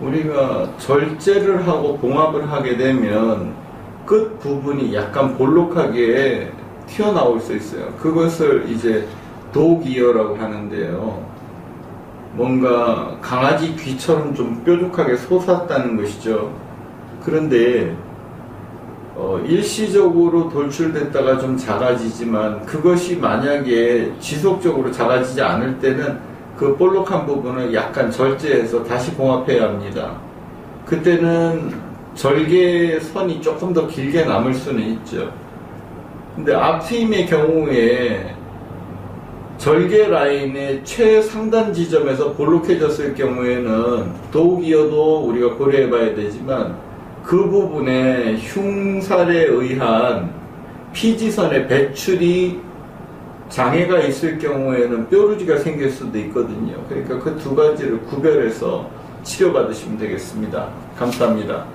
우리가 절제를 하고 봉합을 하게 되면 끝 부분이 약간 볼록하게 튀어나올 수 있어요. 그것을 이제 도기어라고 하는데요. 뭔가 강아지 귀처럼 좀 뾰족하게 솟았다는 것이죠. 그런데 어, 일시적으로 돌출됐다가 좀 작아지지만 그것이 만약에 지속적으로 작아지지 않을 때는 그 볼록한 부분을 약간 절제해서 다시 봉합해야 합니다. 그때는 절개 선이 조금 더 길게 남을 수는 있죠. 근데 앞트임의 경우에 절개 라인의 최상단 지점에서 볼록해졌을 경우에는 더욱이어도 우리가 고려해 봐야 되지만 그 부분에 흉살에 의한 피지선의 배출이 장애가 있을 경우에는 뾰루지가 생길 수도 있거든요. 그러니까 그 두 가지를 구별해서 치료받으시면 되겠습니다. 감사합니다.